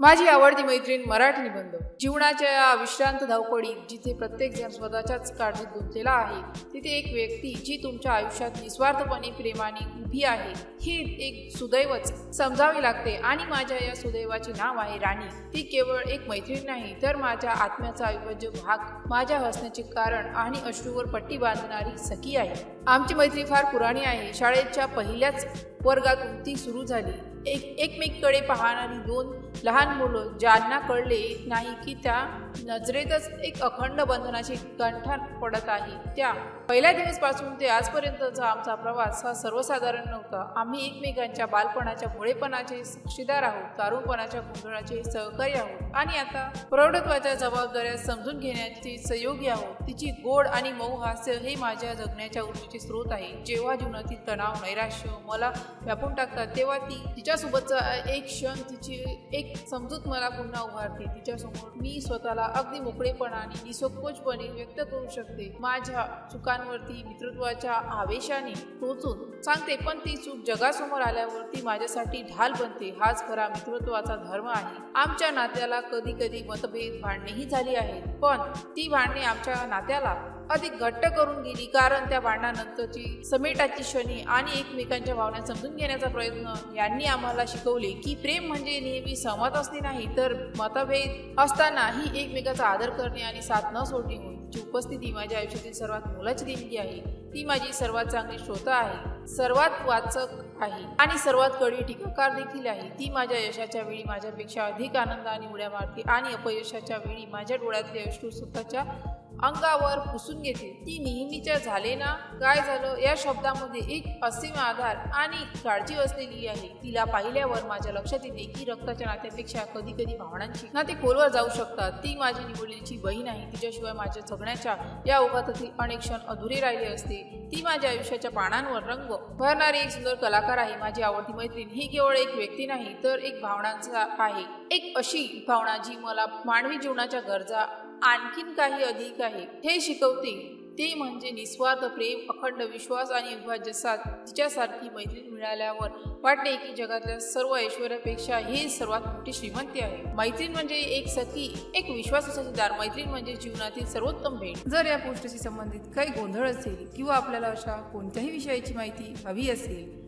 माझी आवडती मैत्रीण मराठी निबंध जीवनाच्या या विश्रांत धावपडीत जिथे प्रत्येक जण स्वतःच्याच काळजीत गुंतलेला आहे तिथे एक व्यक्ती जी तुमच्या आयुष्यात निस्वार्थपणे प्रेमाने उभी आहे. ही एक सुदैवच समजावी लागते. आणि माझ्या या सुदैवाचे नाव आहे राणी. ती केवळ एक मैत्रीण नाही तर माझ्या आत्म्याचा अविभाज्य भाग माझ्या हसण्याचे कारण आणि अश्रूवर पट्टी बांधणारी सखी आहे. आमची मैत्री फार पुराणी आहे. शाळेच्या पहिल्याच वर्गातून ती सुरू झाली. एक एकमेकीकडे पाहणारी दोन लहान मुलं ज्यांना कळले नाही की त्या नजरेतच एक अखंड बंधनाची गंठण पडत आहे त्या पहिल्या दिवसपासून ते आजपर्यंतचा आमचा प्रवास हा सर्वसाधारण नव्हता. आम्ही एकमेकांच्या बालपणाच्या मुळेपणाचे साक्षीदार आहोत तारुणपणाच्या गोंधळाचे सहकारी आहोत आणि आता प्रौढत्वाच्या जबाबदाऱ्या समजून घेण्याची सहयोगी आहोत. तिची गोड आणि मऊ हास्य हे माझ्या जगण्याच्या ऊर्जेचे स्रोत आहे. जेव्हा जीवनातील तणाव नैराश्य मला व्यापून टाकतात तेव्हा ती तिच्यासोबतचा एक क्षण तिची एक समजूत मला पुन्हा उभारते. तिच्यासमोर मी स्वतःला अगदी मोकळेपणाने निसंकोचपणे व्यक्त करू शकते. माझ्या चुका लोकांवरती मित्रत्वाच्या आवेशाने टोचून सांगते पण ती चूक जगासमोर आल्यावर ती माझ्यासाठी ढाल बनते. हाच खरा मित्रत्वाचा धर्म आहे. आमच्या नात्याला कधी कधी मतभेद भांडणेही झाली आहेत. पण ती भांडणे आमच्या नात्याला अधिक घट्ट करून गेली. कारण त्या भांडणानंतरची समेटाची क्षणी आणि एकमेकांच्या भावना समजून घेण्याचा प्रयत्न यांनी आम्हाला शिकवले की प्रेम म्हणजे नेहमी सहमत असणे नाही तर मतभेद असतानाही एकमेकाचा आदर करणे आणि साथ न सोडणे जी उपस्थिती माझ्या आयुष्यातील सर्वात मोलाची देणगी आहे ती माझी सर्वात चांगली श्रोता आहे. सर्वात वाचक आहे. आणि सर्वात कडी टीकाकार देखील आहे. ती माझ्या यशाच्या वेळी माझ्यापेक्षा अधिक आनंदाने उड्या मारते आणि अपयशाच्या वेळी माझ्या डोळ्यातले अश्रू स्वतःच्या अंगावर पुसून घेते. ती नेहमीच्या झाले ना? काय झालं? या शब्दामध्ये एक असीम आधार आणि काळजी असलेली आहे. तिला पाहिल्यावर माझ्या लक्षात येते की रक्ताच्या नात्यापेक्षा कधी कधी भावनांची नाते खोलवर जाऊ शकतात. ती माझी निवडलेली बहीण आहे. तिच्याशिवाय माझ्या जगण्याच्या या ओघातातील अनेक क्षण अधुरे राहिले असते. ती माझ्या आयुष्याच्या पानांवर रंग भरणारी एक सुंदर कलाकार आहे माझी आवडती मैत्रीण. ही केवळ एक व्यक्ती नाही तर एक भावनांचा आहे. एक अशी भावना जी मला मानवी जीवनाच्या गरजा आणखीन काही अधिक आहे. हे शिकवते. ते म्हणजे निस्वार्थ प्रेम अखंड विश्वास आणि अविभाज्य साथ. तिच्यासारखी मैत्रीण मिळाल्यावर वाटते की जगातल्या सर्व ऐश्वर्यापेक्षा ही सर्वात मोठी श्रीमंती आहे. मैत्रीण म्हणजे एक सखी एक विश्वास साथीदार मैत्रीण म्हणजे जीवनातील सर्वोत्तम भेट. जर या पोस्टशी संबंधित काही गोंधळ असेल किंवा आपल्याला अशा कोणत्याही विषयाची माहिती हवी असेल